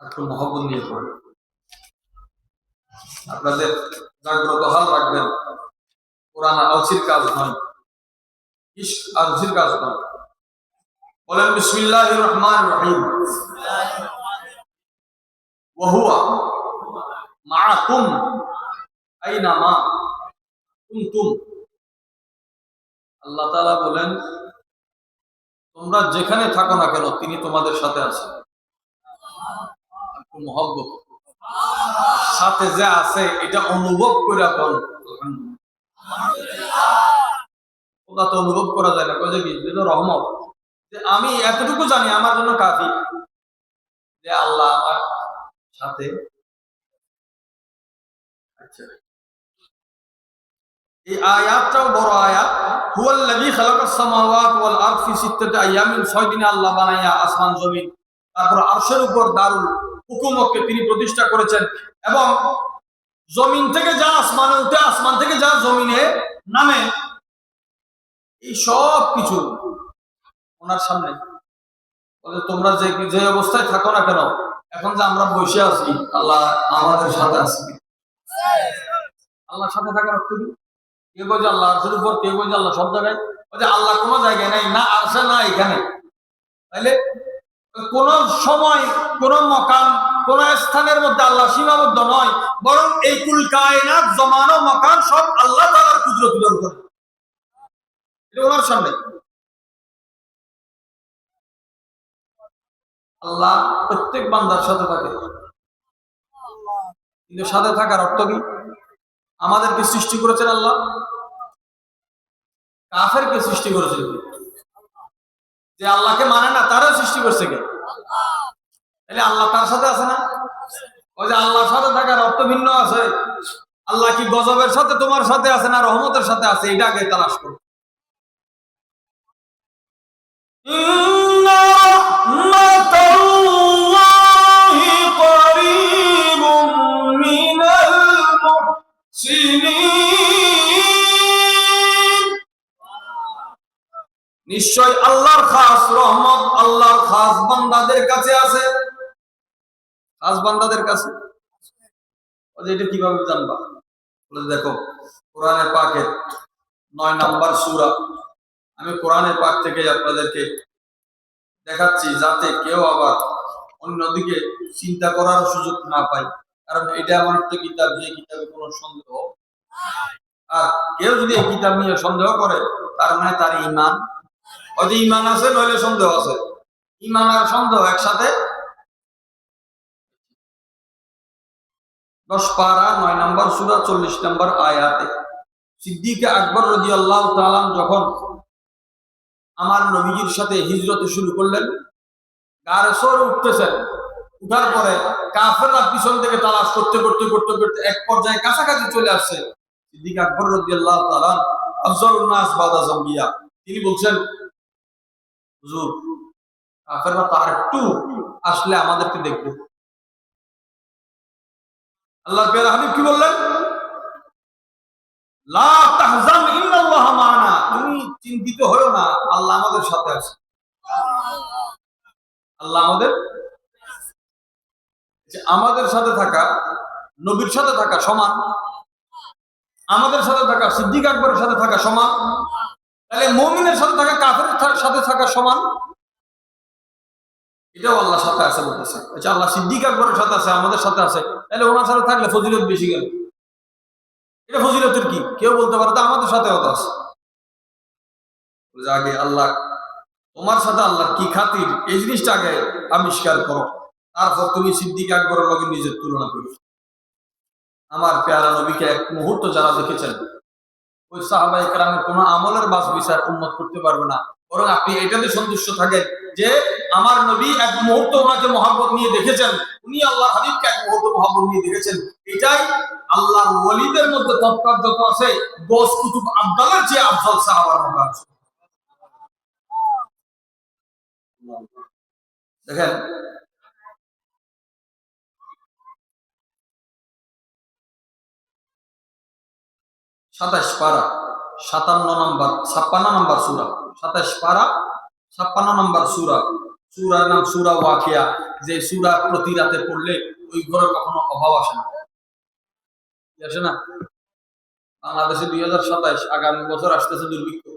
একটু মহব্বত নিয়ে পড়েন আপনাদের জাগ্রত হাল রাখবেন। কোরআন আলসির কাজ নয়। আলসির কাজ নয়। বলেন বিসমিল্লাহ রহমান রহিম। মা কুনতুম। আল্লাহ বলেন, তোমরা যেখানে থাকো না কেন, তিনি তোমাদের সাথে আছেন। সাথে যে আছে, এটা অনুভব করে ওটা তো অনুভব করা যায় না, কয়ে কি? রহমত। যে আমি এতটুকু জানি, আমার জন্য কাফি। যে আল্লাহ আমার সাথে এই আয়াতটাও বড় আয়াত। সামাওয়াতি ওয়াল ছয় দিনে আল্লাহ বানাইয়া আসমান, জমিন, তারপর আরশের উপর দারুল হুকুমতকে তিনি প্রতিষ্ঠা করেছেন এবং জমিন থেকে যা আসমানে, উঠে আসমান থেকে যা জমিনে নামে, এই সব কিছু ওনার সামনে। তোমরা যে যে অবস্থায় থাকো না কেন, এখন যে আমরা বসে আছি, আল্লাহ আমাদের সাথে আছি। আল্লাহর সাথে থাকার অর্থ কি? কেউ বলছে আল্লাহ আরশের উপর কেউ বলছে, আল্লাহ সব জায়গায় বলছে, আল্লাহ কোনো জায়গায় নাই, না আরশে না এখানে। তাইলে কোন সময়, কোন মকান কোন স্থানের মধ্যে আল্লাহ সীমাবদ্ধ নয়, বরং এই কুল কায়নাত, জমানো মকান সব আল্লাহ তাআলার কুদরতের উপর এটা ওনার সামনে। আল্লাহ প্রত্যেক বান্দার সাথে থাকে। কিন্তু সাথে থাকার অর্থ কি? আমাদেরকে সৃষ্টি করেছেন আল্লাহ। কাফেরকে সৃষ্টি করেছেন? যে আল্লাহকে মানে না, তারও সৃষ্টি করছে কে? তাহলে আল্লাহ তার সাথে আছে না? ওই যে আল্লাহর সাথে থাকার অর্থ ভিন্ন আছে। আল্লাহ কি গজবের সাথে তোমার সাথে আছে না রহমতের সাথে আছে? এটা আগে তালাশ করো। নিশ্চয় আল্লাহর খাস রহমত আল্লাহর খাস বান্দাদের কাছে আছে। খাস কাছে? এটা কীভাবে জানবা? বলে দেখো, কোরআনের পাকের নয় নাম্বার সূরা। আমি কোরআনের পাক থেকে আপনাদেরকে দেখাচ্ছি যাতে কেউ আবার অন্যদিকে চিন্তা করার সুযোগ না পায়। কারণ এটা আমার একটা কিতাব যে কিতাবে কোনো সন্দেহ। আর কেউ যদি এই কিতাব নিয়ে সন্দেহ করে, তার মানে তার ইমান হয়তো ইমান আছে, নইলে সন্দেহ আছে। ইমান আর সন্দেহ একসাথে দশ পারা, নয় নম্বর সুরা, চল্লিশ নম্বর আয়াতে। সিদ্দিকে আকবর রদি আল্লাহ তালাম যখন আমার নবীজির সাথে হিজরতে শুরু করলেন গাড়ে সর উঠতেছেন। উঠার পরে কাফেররা পিছন থেকে তালাশ করতে করতে করতে করতে এক পর্যায়ে কাছাকাছি চলে আসছে। সিদ্দিক আকবর রদি আল্লাহ তালাম আফজল নাস বাদা জম্বিয়া তিনি বলছেন, হুজুর, কাফেররা তো আর একটু আসলে আমাদেরকে দেখবে। আল্লাহ পেয়ারা হাবিব কি বললেন? তুমি চিন্তিত হও না, আল্লাহ আমাদের সাথে আছে। আল্লাহ আমাদের আমাদের সাথে থাকা, নবীর সাথে থাকা সমান। আমাদের সাথে থাকা সিদ্দিক আকবরের সাথে থাকা সমান। তাহলে মুমিনের সাথে থাকা কাফের সাথে থাকা সমান। এটাও আল্লাহর সাথে আছে বলতেছে। আচ্ছা আল্লাহ সিদ্দিক আকবরের সাথে আছে, আমাদের সাথে আছে। তাহলে ওনার সাথে থাকলে ফজিলত বেশি গেল এটা ফজিলতের কি? কেউ বলতে পারে তো আমাদের সাথে হতো আছে। আগে আল্লাহ, তোমার সাথে আল্লাহ কি খাতির? এই জিনিসটা আগে আবিষ্কার করো। তারপর তুমি সিদ্দিক আকবরের লগে নিজের তুলনা করো। আমার পেয়ারা নবীকে এক মুহূর্ত যারা দেখেছেন, ওই সাহাবা একরামের কোনো আমলের বাস বিচার উন্নত করতে পারবে না। বরং আপনি এটাতে সন্তুষ্ট থাকেন যে আমার নবী এক মুহূর্ত ওনাকে মহাব্বত নিয়ে দেখেছেন। উনি আল্লাহ হাবিবকে এক মুহূর্ত মহাব্বত নিয়ে দেখেছেন। এটাই আল্লাহর ওলিদের মধ্যে তৎকার যত আছে, গোস কুতুব আব্দালের যে আফজল সাহাবার মধ্যে আছে দেখেন, সাতাশ পারা, সাতান্ন নম্বর, ছাপ্পান্ন নম্বর সুরা। সাতাশ পারা, ছাপ্পান্ন নম্বর সুরা। সুরার নাম সুরা ওয়াকিয়া। যে সুরা প্রতি রাতে পড়লে ওই ঘরে কখনো অভাব আসে না। আসে না? বাংলাদেশে দুই হাজার সাতাইশ আগামী বছর আসতেছে দুর্ভিক্ষ।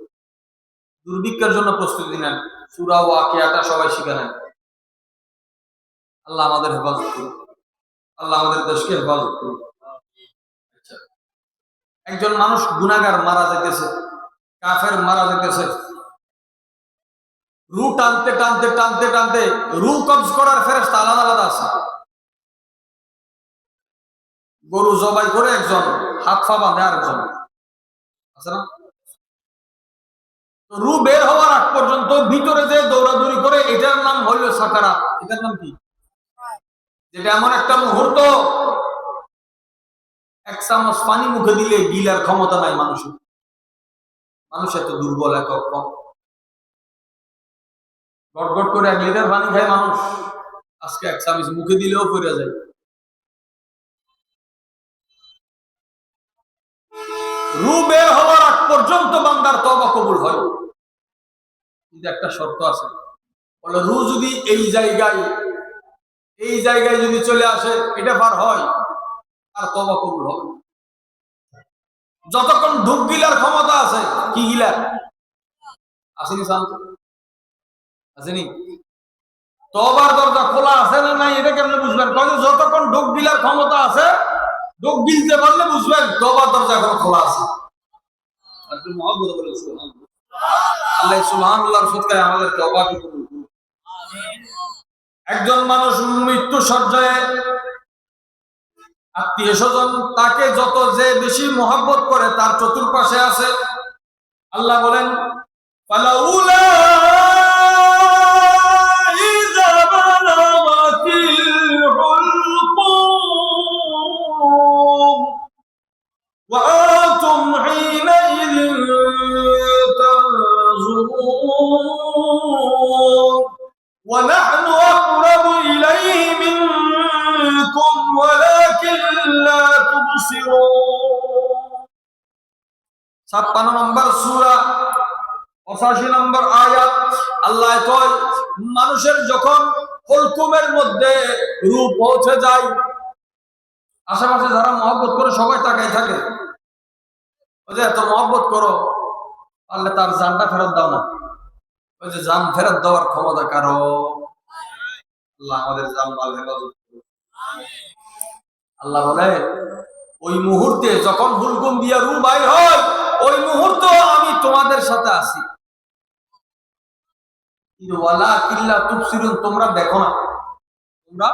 দুর্ভিক্ষের জন্য প্রস্তুতি নেন। সুরা ওয়াকিয়াটা সবাই শিখে নেন। আল্লাহ আমাদের হেফাজত করুন। আল্লাহ আমাদের দেশকে হেফাজত করুন। আচ্ছা। একজন মানুষ গুনাগার মারা যেতেছে কাফের মারা যেতেছে রু টানতে টানতে টানতে টানতে রু কবজ করার ফেরেস্তা আলাদা আলাদা আছে। গরু জবাই করে একজন হাত পা বাঁধে আরেকজন। আছে না? রু বের হওয়ার আগ পর্যন্ত ভিতরে যে দৌড়াদৌড়ি করে, এটার নাম হইল সাকারা। এটার নাম কি? যেটা এমন একটা মুহূর্ত, এক চামচ পানি মুখে দিলে গিলার ক্ষমতা নাই মানুষের। মানুষ এত দুর্বল, এত কম গট গট করে এক লিটার পানি খায় মানুষ। আজকে এক চামচ মুখে দিলেও পড়ে যায়। রু বের হওয়ার আগ পর্যন্ত বান্দার তবা কবুল হয়। কিন্তু একটা শর্ত আছে। বলে, রু যদি এই জায়গায় এই জায়গায় যদি চলে আসে, এটা পার হয় আর তবা কবুল হবে। যতক্ষণ ঢুক গিলার ক্ষমতা আছে, কি গিলার? আসেনি শান্ত। তবার দরজা খোলা আছে না নাই, এটা কেমনে বুঝবেন? যতক্ষণ ডোক ক্ষমতা আছে ডোক পারলে বুঝবেন তবার দরজা এখন খোলা আছে। একজন মানুষ মৃত্যু সজ্জায় আত্মীয় স্বজন, তাকে যত যে বেশি মহাব্বত করে, তার চতুর্পাশে আছে। আল্লাহ বলেন পালাউলা ونحن أقرب إليه منكم ولكن لا تبصرون ছাপ্পান্ন নম্বর সুরা পঁচাশি নম্বর আয়াত আল্লাহ কয় মানুষের যখন হলকুমের মধ্যে রূপ পৌঁছে যায় আশেপাশে যারা মহব্বত করে সবাই তাকাই থাকে ওই যে এত মহব্বত করো তাহলে তার জানটা ফেরত দাও না ওই যে জান ফেরত দেওয়ার ক্ষমতা কারও? আল্লাহ আমাদের জান মাল হেফাজত আল্লাহ বলে, ওই মুহূর্তে যখন হুলকুম রু হয়, ওই আমি তোমাদের সাথে আছি। ওয়ালা কিল্লা তুবসিরুন তোমরা দেখো না। তোমরা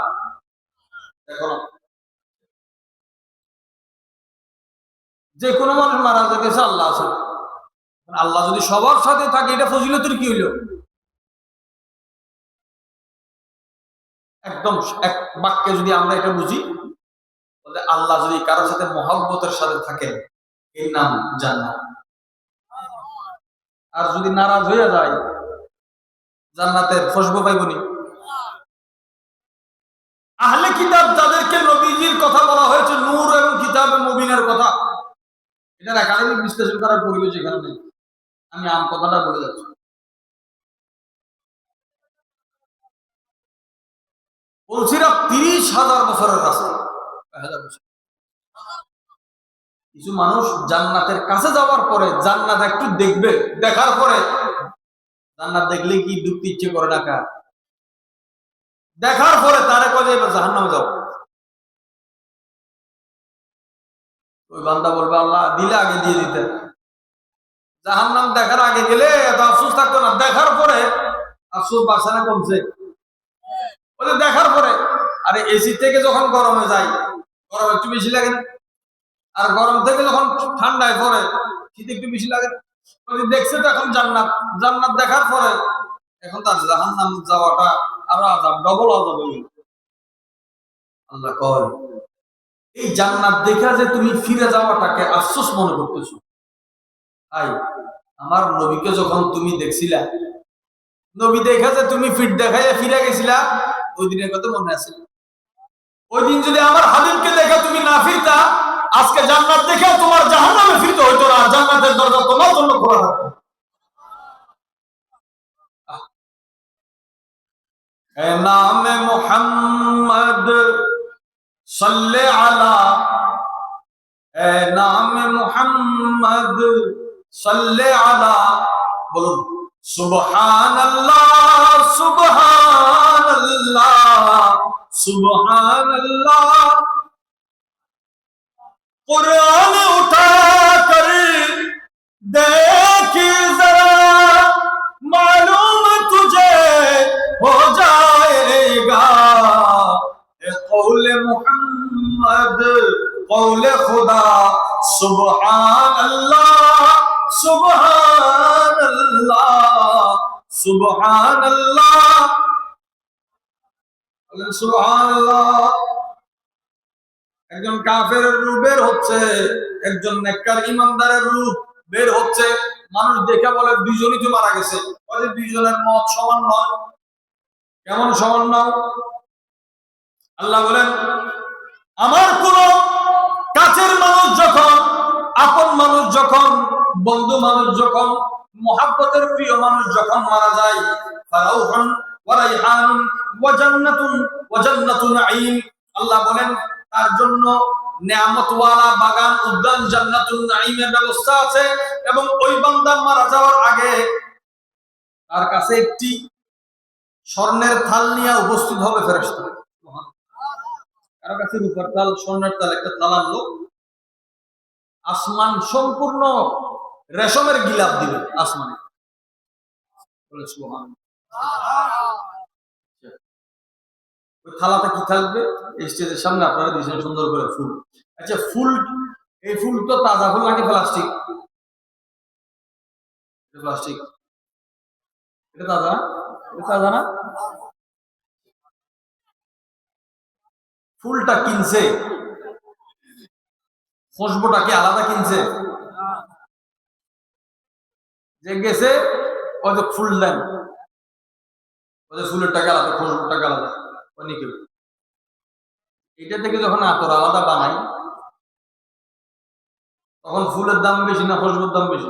দেখো না। যে কোনো মানুষ মারা যেতেছে আল্লাহ আছে। আল্লাহ যদি সবার সাথে থাকে, এটা ফজিলতের কি হইল? একদম এক বাক্যে যদি আমরা এটা বুঝি, বলে আল্লাহ যদি কারোর সাথে মহব্বতের সাথে থাকেন, এর নাম জান্নাত। আর যদি নারাজ হইয়া যায়, জান্নাতের খুশবু পাইবনি আহলে কিতাব যাদেরকে নবীজির কথা বলা হয়েছে, নূর এবং কিতাব মুবিনের কথা এটার একাডেমিক বিশ্লেষণ করার পরিবেশ এখানে নেই। আমি আম কথাটা বলে যাচ্ছি। বলছিলাম তিরিশ হাজার বছরের রাস্তা। কিছু মানুষ জান্নাতের কাছে যাওয়ার পরে জান্নাত একটু দেখবে, দেখার পরে জান্নাত দেখলে কি ঢুকতে ইচ্ছে করে কার? দেখার পরে তারে কয়ে এবার জাহান নামে যাও। ওই বান্দা বলবে, আল্লাহ দিলে আগে দিয়ে দিতে জাহান নাম দেখার আগে গেলে এত আফসোস থাকতো না। দেখার পরে আফসোস বাড়ছে না, কমছে। যে দেখার পরে, আরে এসি থেকে যখন গরমে যাই, গরম একটু বেশি লাগে। আর গরম থেকে যখন ঠান্ডায় পরে শীত একটু বেশি লাগে? দেখছে তো এখন জান্নাত। জান্নাত দেখার পরে এখন তার জাহান নাম যাওয়াটা আরও আজাব ডবল আজাব। আল্লাহ কয়, এই জান্নাত দেখা যে তুমি ফিরে যাওয়াটাকে আফসোস মনে করতেছো। আই, আমার নবীকে যখন তুমি দেখছিলা, নবী দেখা যে তুমি ফিট দেখাইয়া ফিরে গেছিলা, ওই দিনের কথা মনে আছে? ওই দিন যদি আমার হাবিবকে দেখা তুমি না ফিরতা, আজকে জান্নাত দেখে তোমার জাহান্নামে ফিরতে হইতো না জান্নাতের দরজা তোমার জন্য খোলা থাকতো। নামে মোহাম্মদ সাল্লে আলা নামে মোহাম্মদ সাল্লে আলা বলুন, সুবহানাল্লাহ সুবহানাল্লাহ সুবহানাল্লাহ। কোরআন উঠা কর, দেখি জরা मालूम तुझे हो जाएगा कौल मोहम्मद कौल खुदा सुबह अल्लाह একজন কাফের রূপ বের হচ্ছে, একজন নেককার ইমানদারের রূপ বের হচ্ছে। মানুষ দেখে বলে, দুইজনই তো মারা গেছে। দুইজনের মত সমান নয়। কেমন সমান নয়? আল্লাহ বলেন, আমার কোন কাছের মানুষ যখন, আপন মানুষ যখন বন্ধু মানুষ যখন, মহাব্বতের প্রিয় মানুষ যখন মারা যায় আল্লাহ বলেন, তার জন্য বাগান উদ্যান নাঈমের ব্যবস্থা আছে এবং ওই বান্দা মারা যাওয়ার আগে তার কাছে একটি স্বর্ণের থাল নিয়ে উপস্থিত হবে ফেরেশতা। কারও কাছে রূপার থাল, স্বর্ণের থাল, একটা থাল আনলো আসমান সম্পূর্ণ রেশমের গিলাপ দিবে আসমানে। ওই থালাটা কি থাকবে? স্টেজের সামনে আপনারা দিয়েছেন সুন্দর করে ফুল। আচ্ছা ফুল, এই ফুল তো তাজা ফুল নাকি প্লাস্টিক? প্লাস্টিক। এটা তাজা তাজা না? ফুলটা কিনছে। খুশবুটা কি আলাদা কিনছে। যে গেছে যে ফুল দেন যে ফুলের টাকা আলাদা খুশবুর টাকা আলাদা অনেকে এটা থেকে যখন আতর আলাদা বানাই, তখন ফুলের দাম বেশি না খুশবুর দাম বেশি?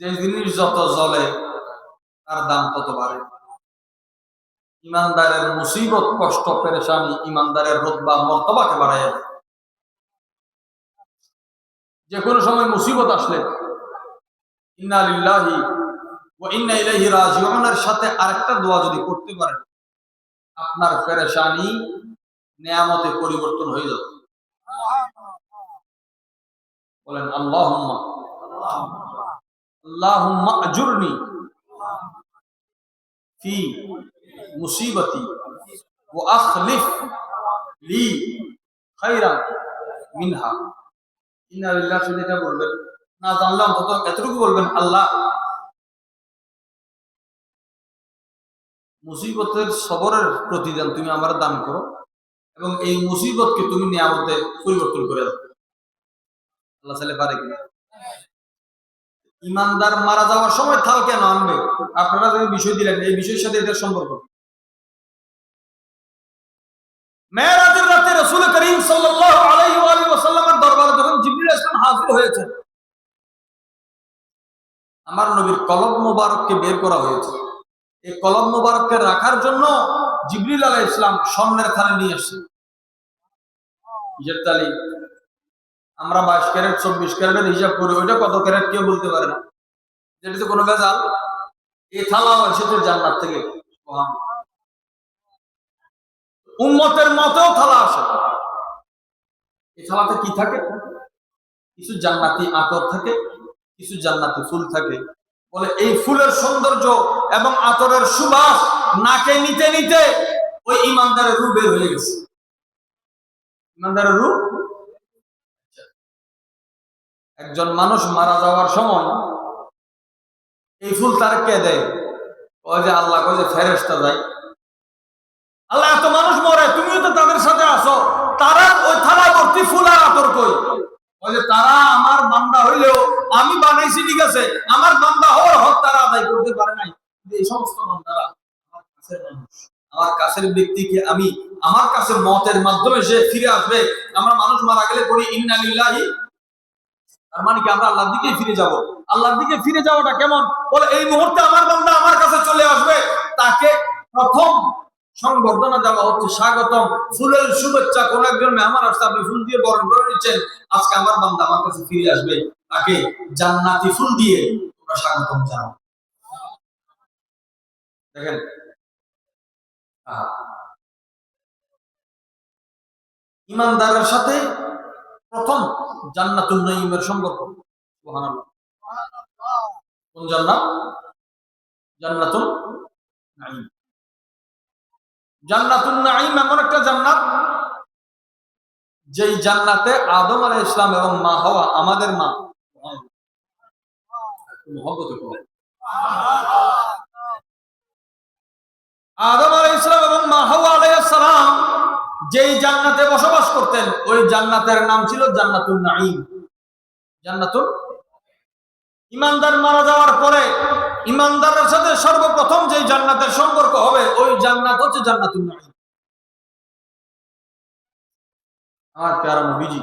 যে জিনিস যত জলে তার দাম তত বাড়ে। ইমানদারের মুসিবত, কষ্ট, পেরেশানি, ইমানদারের রোদবা মর্তবাকে বাড়ায় দেয়। যে কোনো সময় মুসিবত আসলে ইন্না রাজিউনের সাথে আরেকটা দোয়া যদি করতে পারেন, আপনার পেরেশানি নিয়ামতে পরিবর্তন হয়ে যাবে। বলেন, আল্লাহুম্মা। আল্লাহুম্মা আজুরনি ফি মুসিবতি ওয়া আখলিফ লি খাইরান মিনহা। ইন্না এটা বলবেন। না জানলাম তত এতটুকু বলবেন? আল্লাহ। মুসিবতের সবরের প্রতিদান তুমি আমার দান করো এবং এই মুসিবতকে তুমি নিয়ামতে পরিবর্তন করে দাও। আল্লাহ সালে পারে কি ইমানদার মারা যাওয়ার সময় থাল কেন আনবে? আপনারা যে বিষয় দিলেন, এই বিষয়ের সাথে এদের সম্পর্ক? মেয়েরাজের রাতে রসুল করিম সাল্লাল্লাহু আলাইহি ওয়াসাল্লামের দরবারে যখন জিবরিল ইসলাম হাজির হয়েছে আমার নবীর কলম মোবারককে বের করা হয়েছে। এই কলম মোবারককে রাখার জন্য জিবরিল আলাহ ইসলাম স্বর্ণের থানে নিয়ে কিসের তালি আমরা বাইশ ক্যারেট, চব্বিশ ক্যারেটের হিসাব করি ওইটা কত ক্যারেট কেউ বলতে পারে না। যেটাতে কোনো ভেজাল। এই থালাও এসেছে জান্নাত থেকে। উম্মতের মতেও থালা আসে। এই থালাতে কি থাকে? কিছু জান্নাতি আতর থাকে। কিছু জান্নাতি ফুল থাকে। বলে, এই ফুলের সৌন্দর্য এবং আতরের সুবাস নাকে নিতে নিতে ওই ইমানদারের রূপ বের হয়ে গেছে। ইমানদারের রূপ? একজন মানুষ মারা যাওয়ার সময় এই ফুল তার কে দেয়? ওই যে আল্লাহ, কয় যে ফেরেস্তা যায়। আল্লাহ, এত মানুষ মরে, তুমিও তো তাদের সাথে আসো তারা ওই থালা ভর্তি ফুল আর আতর কই? যে তারা আমার বান্দা হইলেও আমি বানাইছি, ঠিক আছে। আমার বান্দা হওয়ার হক তারা আদায় করতে পারে নাই। এই সমস্ত বান্দারা আমার কাছের মানুষ। আমার কাছের ব্যক্তিকে আমি, আমার কাছে মতের মাধ্যমে সে ফিরে আসবে। আমরা মানুষ মারা গেলে পড়ি, ইন্না লিল্লাহি। তার মানে কি আমরা আল্লাহর ফিরে যাব? আল্লাহর দিকে ফিরে যাওয়াটা কেমন? বলে, এই মুহূর্তে আমার বান্দা আমার কাছে চলে আসবে। তাকে প্রথম সংবর্ধনা দেওয়া হচ্ছে, স্বাগতম। ফুলের শুভেচ্ছা কোন একজন মেহমান আসছে, আপনি ফুল দিয়ে বরণ করে নিচ্ছেন। আজকে আমার বান্দা আমার কাছে ফিরে আসবে, তাকে জান্নাতি ফুল দিয়ে তোমরা স্বাগতম জানাও। দেখেন ইমানদারের সাথে প্রথম জান্নাতুল নাইমের সম্পর্ক। সুবহানাল্লাহ। কোন জান্নাত? জান্নাতুল নাইম জান্নাতুল নাইম এমন একটা জান্নাত, যেই জান্নাতে আদম আলাইহিস ইসলাম এবং মা হওয়া আমাদের মা। আদম ইসলাম এবং মা হাওয়া যেই জান্নাতে বসবাস করতেন, ওই জান্নাতের নাম ছিল জান্নাতুল নাঈম। জান্নাতুল ইমানদার মারা যাওয়ার পরে ইমানদারের সাথে সর্বপ্রথম যে জান্নাতের সম্পর্ক হবে, ওই জান্নাত হচ্ছে জান্নাতুল নাঈম। আমার প্যারা নবীজি।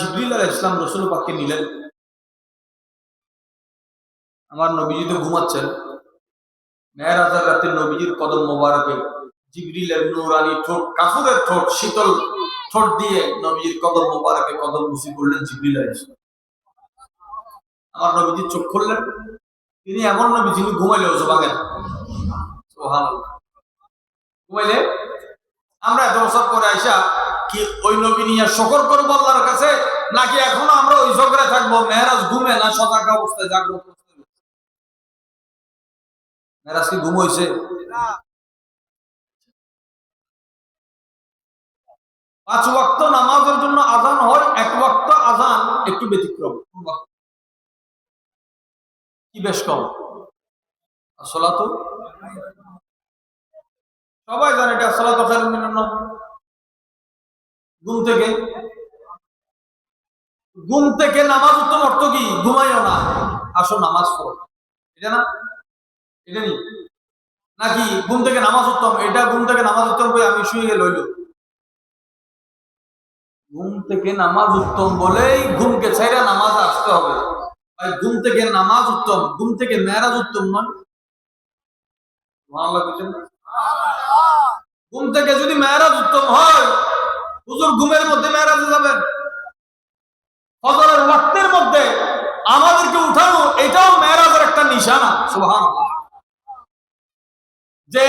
জিবরিল আলাইহিস ইসলাম রসুল পাককে নিলেন। আমার নবীজি তো ঘুমাচ্ছেন। মেয়েরাজার রাতে নবীজির কদম মোবারকে জিবরিলের নুরানি ঠোঁট, কাফুরের ঠোঁট, শীতল ঠোঁট দিয়ে নবীজির কদম মোবারকে কদম মুসি করলেন জিবরিল আমার নবীজি চোখ খুললেন। তিনি এমন নবী যিনি ঘুমাইলে ওজো ভাঙেন ঘুমাইলে? আমরা এত বছর পরে আইসা কি ওই নবী নিয়ে শকর করব আল্লাহর কাছে? নাকি এখনও আমরা ওই ঝগড়া থাকব? মেহরাজ ঘুমে না সজাগ অবস্থায় জাগ্রত? মেহরাজ কি ঘুম হয়েছে পাঁচ ওয়াক্ত নামাজের জন্য আজান হয়, এক ওয়াক্ত আজান একটু ব্যতিক্রম। কি বেশ কম। তো সবাই জানে এটা আসলা তো। ঘুম থেকে। ঘুম থেকে নামাজ উত্তম অর্থ কি? ঘুমাইও না। আসো, নামাজ পড়ো। এটা না? এটা নি নাকি ঘুম থেকে নামাজ উত্তম? এটা ঘুম থেকে নামাজ উত্তম করে আমি শুয়ে গেল ঘুম থেকে নামাজ উত্তম বলেই ঘুমকে ছাইরা নামাজ আসতে হবে। ভাই, ঘুম থেকে নামাজ উত্তম, ঘুম থেকে মেরাজ উত্তম নয়? ঘুম থেকে যদি মেরাজ উত্তম হয়, হুজুর ঘুমের মধ্যে মেরাজে যাবেন। ফজরের ওয়াক্তের মধ্যে আমাদেরকে উঠানো, এটাও মেরাজের একটা নিশানা, সুবহানাল্লাহ। যে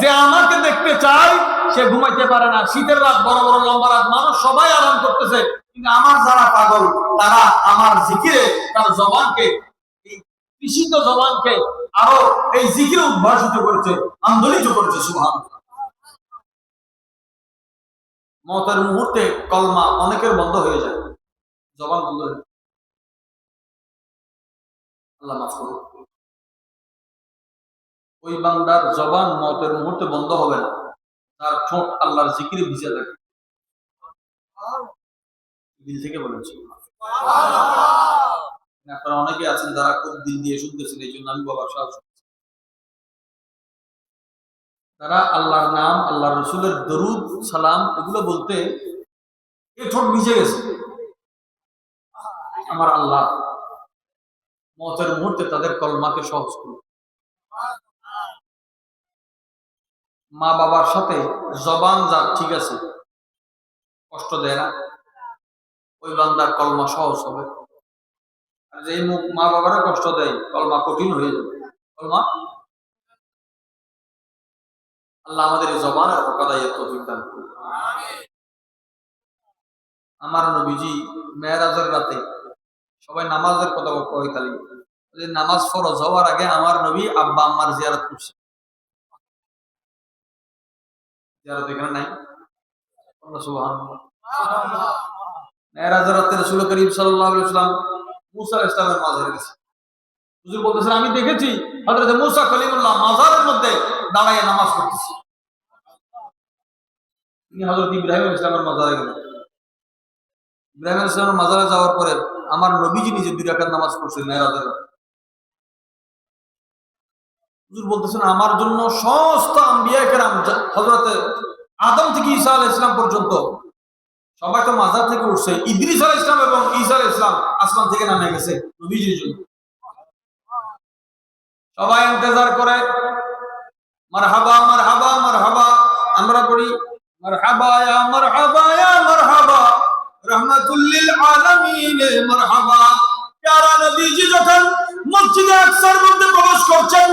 যে আমাকে দেখতে চায় সে ঘুমাইতে পারে না। শীতের রাত, বড় বড় লম্বা রাত, মানুষ সবাই আরাম করতেছে। কিন্তু আমার যারা পাগল, তারা আমার জিকিরে, তার জবানকে কৃষিত জবানকে আরও এই জিকিরে উদ্ভাসিত করেছে, আন্দোলিত করেছে সুভান মতের মুহূর্তে কলমা অনেকের বন্ধ হয়ে যায়। জবান বন্ধ হয়ে। আল্লাহ মাফ করুন। ওই বান্দার জবান মতের মুহূর্তে বন্ধ হবে না। তার ঠোঁট আল্লাহর জিকিরে ভিজে থাকে দিল থেকে বলেছি। আপনারা অনেকে আছেন যারা খুব দিল দিয়ে শুনতেছেন, এই জন্য আমি বাবার করছি। তারা আল্লাহর নাম আল্লাহ রসুলের দরুদ, সালাম এগুলো বলতে এ ঠোঁট ভিজে গেছে। আমার আল্লাহ মতের মুহূর্তে তাদের কলমাকে সহজ করুন। মা বাবার সাথে জবান যা, ঠিক আছে? কষ্ট দেয় না। ওই বান্দার কলমা সহজ হবে। আর যে মুখ মা বাবারা কষ্ট দেয়, কলমা কঠিন হয়ে যাবে। কলমা? আল্লাহ আমাদের জবান জবানের হকাদাইয়ের তৌফিক দান। আমার নবীজি মেয়েরাজের রাতে সবাই নামাজের কথা কয় খালি নামাজ ফরজ হওয়ার আগে আমার নবী আব্বা আম্মার জিয়ারত করছে। জিয়ারত এখানে নাই। আমি দেখেছি মুসা মাজারের মধ্যে নামাজ পড়তেছে। ইব্রাহিম আলাইহিস সালামের মাজারে মাজারে যাওয়ার পরে আমার নবীজি নিজে দুই রাকাত নামাজ পড়ছেন মেয়েরাজের রাতে হুজুর বলতেছেন, আমার জন্য সমস্ত আম্বিয়া হজরতে আদম থেকে ঈসা আলাইহিস সালাম পর্যন্ত সবাই তো মাজার থেকে উঠছে। ইদ্রিস আল ইসলাম এবং ঈসা আল ইসলাম আসমান থেকে নামে গেছে নবীজির জন্য। সবাই ইন্তজার করে, মারহাবা মারহাবা মারহাবা, আমরা পড়ি, মারহাবা ইয়া মারহাবা ইয়া, মারহাবা, রহমাতুল লিল আলামিন, মারহাবা। প্যারা নবীজি যখন মসজিদে আকসার মধ্যে প্রবেশ করছেন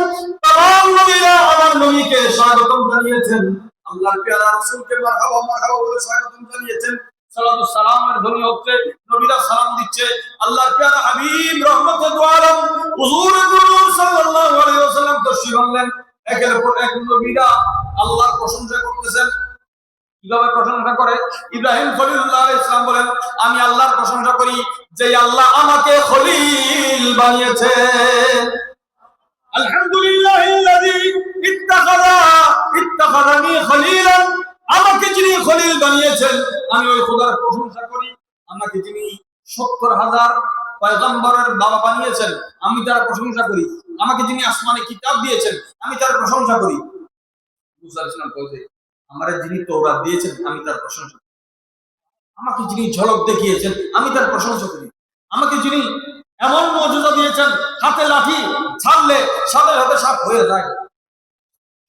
তাম নবীরা আমার নবীকে স্বাগতম জানিয়েছেন। আল্লাহর প্যারা রাসূলকে মারহাবা মারহাবা বলে স্বাগতম জানিয়েছেন। সালাতু সালামের ধ্বনি হচ্ছে, নবীরা সালাম দিচ্ছে, আল্লাহর প্যারা হাবিব রহমতুল আলম, হুজুর গুরু সাল্লাল্লাহু আলাইহি ওয়াসাল্লাম তশরিফ আনলেন। একের পর এক নবীরা আল্লাহর প্রশংসা করতেছেন। কীভাবে প্রশংসা করে? ইব্রাহিম খলিলুল্লাহ আলাইহিস সালাম বলেন, আমি আল্লাহর প্রশংসা করি যে আল্লাহ আমাকে খলিল বানিয়েছে খলিলান। আমাকে যিনি খলিল বানিয়েছেন, আমি ওই খোদার প্রশংসা করি। আমাকে যিনি সত্তর হাজার পয়গম্বরের বাবা বানিয়েছেন, আমি তার প্রশংসা করি। আমাকে যিনি আসমানে কিতাব দিয়েছেন, আমি তার প্রশংসা করি। আমার যিনি দিয়েছেন, আমি তার প্রশংসা করি। আমাকে যিনি ঝলক দেখিয়েছেন, আমি তার প্রশংসা করি। আমাকে যিনি এমন মর্যাদা দিয়েছেন, হাতে লাঠি ছাড়লে সাথে সাথে সাপ হয়ে যায়।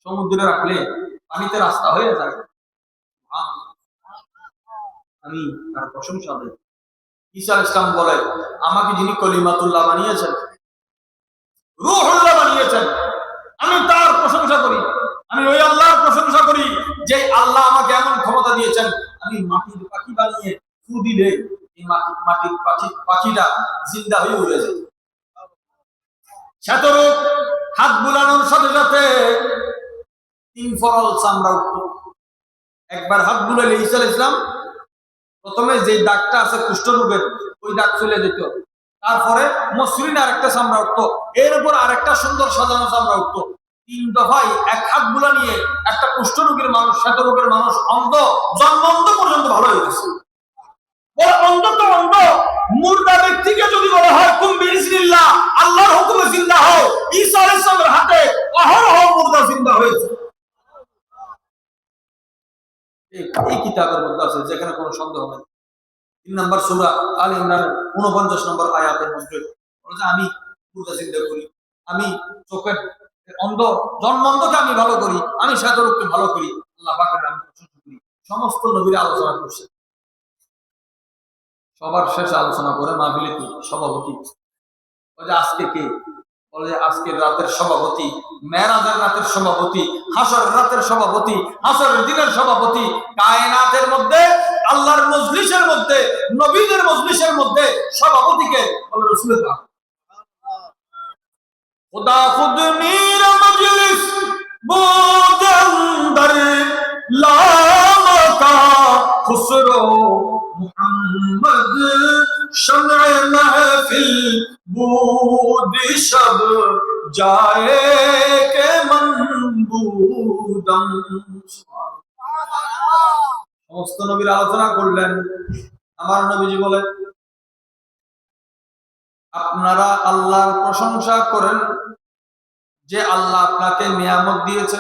সমুদ্রে রাখলে পানিতে রাস্তা হয়ে যায়। আমি তার প্রশংসা দেই ঈসা ইসলাম বলে, আমাকে যিনি কলিমাতুল্লাহ বানিয়েছেন, রুহুল্লাহ বানিয়েছেন, আমি তার প্রশংসা করি। আমি ওই আল্লাহর প্রশংসা করি যে আল্লাহ আমাকে এমন ক্ষমতা দিয়েছেন। আমি মাটির পাখি বানিয়ে ফু দিলে মাটির পাখি পাখিটা জিন্দা হয়ে উড়ে হাত বুলানোর সাথে সাথে তিন ফরল চামড়া উঠত। একবার হাত ইসলাম প্রথমে যে দাগটা আছে কুষ্ঠরোগের, ওই দাগ চলে যেত। তারপরে মসৃণ আরেকটা চামড়া উঠতো। এর উপর আরেকটা সুন্দর সাজানো চামড়া উঠতো। তিন দফায় এক হাতগুলা নিয়ে একটা কুষ্ঠরোগের মানুষ শ্বেত রোগের মানুষ অন্ধ জন্ম অন্ধ পর্যন্ত ভালো হয়ে গেছে। জিন্দা জিন্দা যেখানে সন্দেহ নেই। তিন নম্বর সুরা আল ইমরানের উনপঞ্চাশ নম্বর আয়াতের মধ্যে আমি মুর্দা চিন্তা করি। আমি চোখের অন্ধ জন্মন্ধকে আমি ভালো করি। আমি শ্বেতরূপকে ভালো করি। আল্লাহ আমি প্রশংসা করি। সমস্ত নবীরা আলোচনা করছে। সবার শেষে আলোচনা করে মা কি সভাপতি বলে আজকে কে? বলে আজকে রাতের সভাপতি মেরাজের রাতের সভাপতি, হাসর রাতের সভাপতি হাসর দিনের সভাপতি কায়নাথের মধ্যে, আল্লাহর মজলিসের মধ্যে, নবীদের মজলিসের মধ্যে সভাপতিকে বলে রসুলের নাম। خدا خود میرا مجلس بود اندر لام کا বুদিশব যায় جائے کے منبودم সমস্ত নবীর আলোচনা করলেন। আমার নবীজি বলে আপনারা আল্লাহর প্রশংসা করেন যে আল্লাহ আপনাকে নিয়ামত দিয়েছে।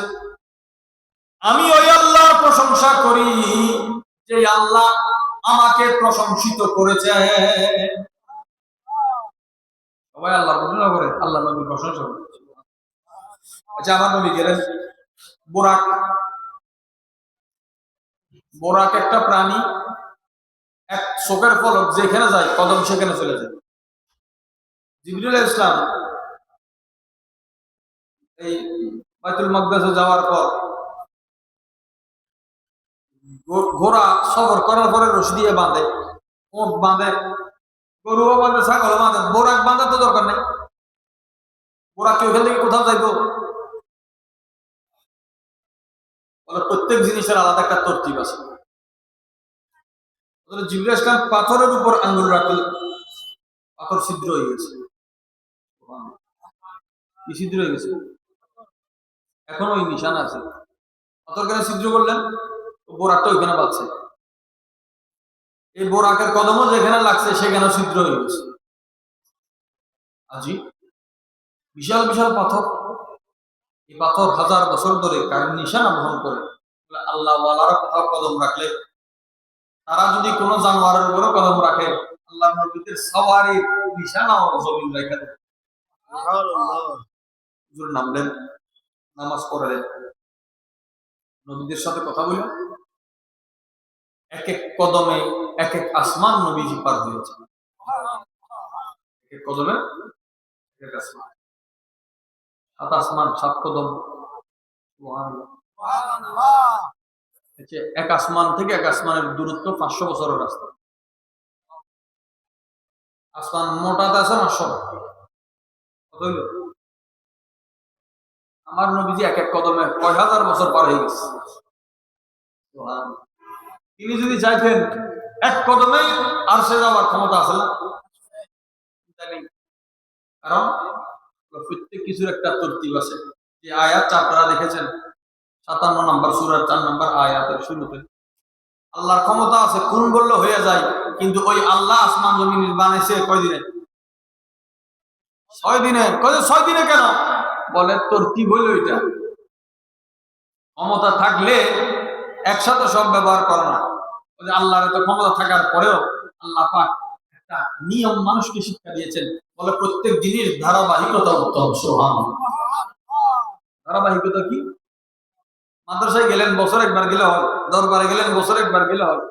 আমি ওই আল্লাহর প্রশংসা করি যে আল্লাহ আমাকে প্রশংসিত করেছে। সবাই আল্লাহর প্রশংসা করে আল্লাহ নবী প্রশংসা করে। আচ্ছা আমার নবী গেলেন। বোরাক। বোরাক একটা প্রাণী, এক ফলক, যেখানে যায়, কদম সেখানে চলে যায়। জিবরুল ইসলাম এই বাইতুল যাওয়ার পর ঘোড়া সফর করার পরে রশি দিয়ে বাঁধে, ওট বাঁধে বোরাক তো দরকার নেই। বোরাক কোথাও বলে, প্রত্যেক জিনিসের আলাদা একটা তরতিব আছে। জিবরুল ইসলাম পাথরের উপর আঙ্গুল রাখলে পাথর ছিদ্র হয়ে গেছে। কি ছিদ্র হয়ে গেছে? এখন ওই নিশান আছে। পাথর কেন ছিদ্র করলেন? বোরাকটা ওইখানে পাচ্ছে এই বোরাকের কদমও যেখানে লাগছে সেখানে ছিদ্র হয়ে গেছে। আজি বিশাল বিশাল পাথর। এই পাথর হাজার বছর ধরে কার নিশানা বহন করে? আল্লাহ ওয়ালারা কোথাও কদম রাখলে? তারা যদি কোনো জানোয়ারের উপরে কদম রাখে, আল্লাহ নবীদের সবারই নিশানা জমিন রেখে দেয় নামলেন, নামাজ পড়লেন। নবীদের সাথে কথা বললেন। এক এক কদমে এক এক আসমান নবীজি পার হয়েছে এক এক কদমে এক এক আসমান। সাত আসমান সাত কদম। এক আসমান থেকে এক আসমানের দূরত্ব পাঁচশো বছরের রাস্তা। আসমান মোটাতে আছে পাঁচশো কত আমার নবীজি এক এক কদমে কয় হাজার বছর পার হয়ে গেছে। তিনি যদি চাইতেন এক কদমে আর সে যাওয়ার ক্ষমতা আছে না? কারণ প্রত্যেক কিছুর একটা তরতিব আছে। যে আয়াত আপনারা দেখেছেন? সাতান্ন নম্বর সুরার চার নম্বর আয়াতের শুরুতে। আল্লাহর ক্ষমতা আছে কোন বললে হয়ে যায়, কিন্তু ওই আল্লাহ আসমান জমিন বানাইছে কয় দিনে? ছয় দিনে। কয় ছয় দিনে কেন? বলে তোর কি বইল এটা ক্ষমতা থাকলে একসাথে সব ব্যবহার করে না। আল্লাহর এত ক্ষমতা থাকার পরেও আল্লাহ পাক একটা নিয়ম মানুষকে শিক্ষা দিয়েছেন। বলে প্রত্যেক জিনিস ধারাবাহিকতা উত্তম সোহান ধারাবাহিকতা কি? মাদ্রাসায় গেলেন, বছর একবার গেলে হল দরবারে গেলেন, বছর একবার গেলে হয়